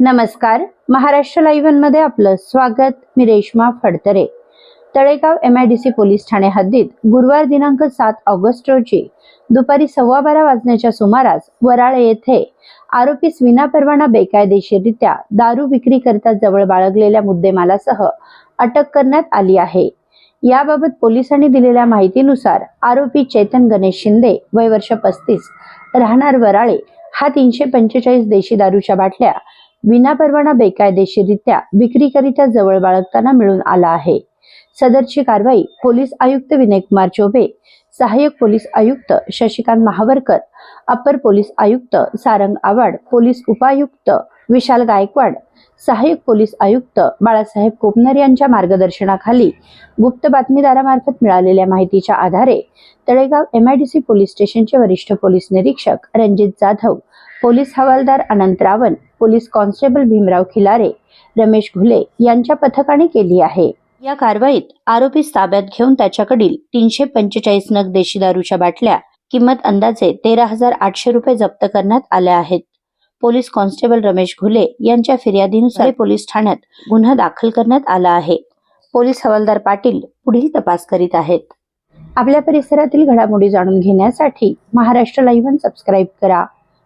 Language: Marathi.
नमस्कार. महाराष्ट्र लाईव्हमध्ये आपलं स्वागत. मी Reshma Phadtare. Talegaon M I D C police Thane हद्दीत गुरुवार दिनांक सात ऑगस्ट रोजी दुपारी सव्वा बारा वाजण्याच्या सुमारास वराळे येथे आरोपीस विनापरवाना बेकायदेशीररित्या दारू विक्री करता जवळ बाळगलेल्या मुद्देमालासह अटक करण्यात आली आहे. याबाबत पोलिसांनी दिलेल्या माहितीनुसार आरोपी चेतन गणेश शिंदे वय वर्ष पस्तीस राहणार वराळे. हा तीनशे पंचेचाळीस देशी दारूच्या बाटल्या विनापरवाना बेकायदेशीररित्या विक्रीकरिता जवळ बाळगताना मिळून आला आहे. सदरची कारवाई पोलीस आयुक्त विनयकुमार चोबे सहाय्यक पोलीस आयुक्त शशिकांत महावरकर अपर पोलीस आयुक्त सारंग आवाड पोलीस उपायुक्त विशाल गायकवाड सहाय्यक पोलीस आयुक्त बाळासाहेब कोपनर यांच्या मार्गदर्शनाखाली गुप्त बातमीदारामार्फत मिळालेल्या माहितीच्या आधारे तळेगाव एमआयडीसी पोलीस स्टेशनचे वरिष्ठ पोलीस निरीक्षक रणजित जाधव पोलीस हवालदार अनंत रावण पोलीस कॉन्स्टेबल भीमराव खिलारे रमेश घुले यांच्या पथकाने केली आहे. या कारवाईत आरोपी ताब्यात घेऊन त्याच्याकडील तीनशे पंचेचाळीस नग देशी दारूच्या बाटल्या किंमत अंदाजे तेरा हजार आठशे रुपये जप्त करण्यात आल्या आहेत. पोलीस कॉन्स्टेबल रमेश घुले यांच्या फिर्यादीनुसार पोलीस ठाण्यात गुन्हा दाखल करण्यात आला आहे. पोलीस हवालदार पाटील पुढील तपास करीत आहेत. आपल्या परिसरातील घडामोडी जाणून घेण्यासाठी महाराष्ट्र लाईव्ह सबस्क्राईब करा.